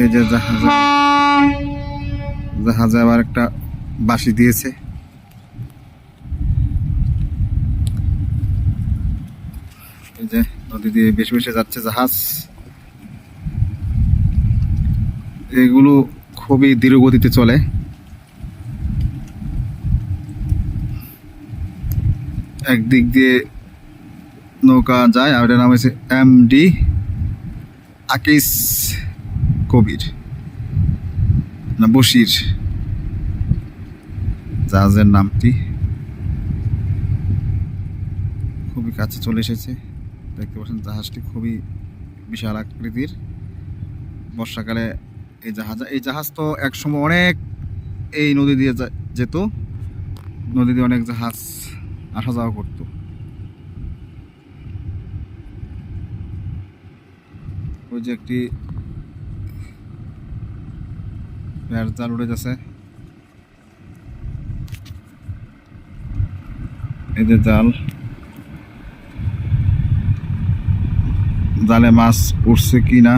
এই যে জাহাজে। জাহাজে আবার একটা বাঁশি দিয়েছে। এই যে নদী দিয়ে বেশি বেশি যাচ্ছে জাহাজ। এগুলো খুবই ধীর গতিতে চলে। একদিক দিয়ে নৌকা যায়, আর এটার নাম হচ্ছে এম ডি। আকিস কবির, না বশির, জাহাজের নামটি খুবই কাছে চলে এসেছে। দেখতে পাচ্ছেন জাহাজটি খুবই বিশাল আকৃতির। বর্ষাকালে এই জাহাজ এই জাহাজ তো একসময় অনেক এই নদী দিয়ে যেত। নদী দিয়ে অনেক জাহাজ আসা যাওয়া করতো। ওই যে একটি পেঁয়াজ জাল উড়ে যাচ্ছে এদের জাল। জালে মাছ উঠছে কি না?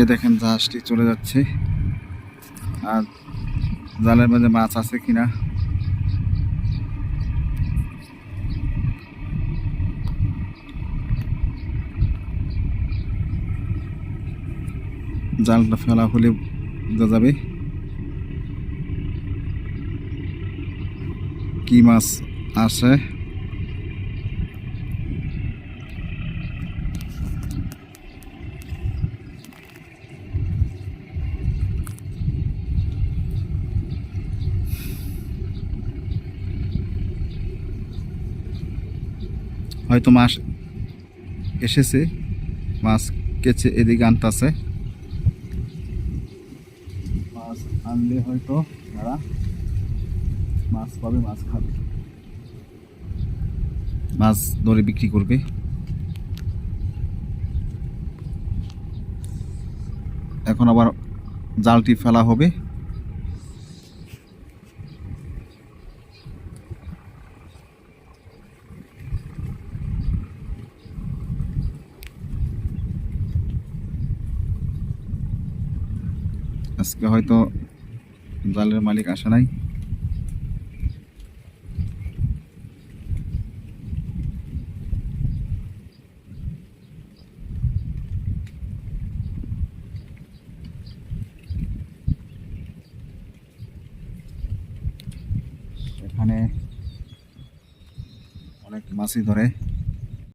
এ দেখেন জাহাজটি চলে যাচ্ছে। আর জালের মধ্যে মাছ আছে কিনা? জালটা ফেলা হলে বোঝা যাবে কি মাছ আছে হয়তো মাছ এসেছে মাছ কেচে এদিকে আনতেছে। মাছ আনলে হয়তো তারা মাছ পাবে, মাছ খাবে। মাছ ধরে বিক্রি করবে। এখন আবার জালটি ফেলা হবে। আজকে হয়তো জালের মালিক আসে নাই। এখানে অনেক মাছই ধরে।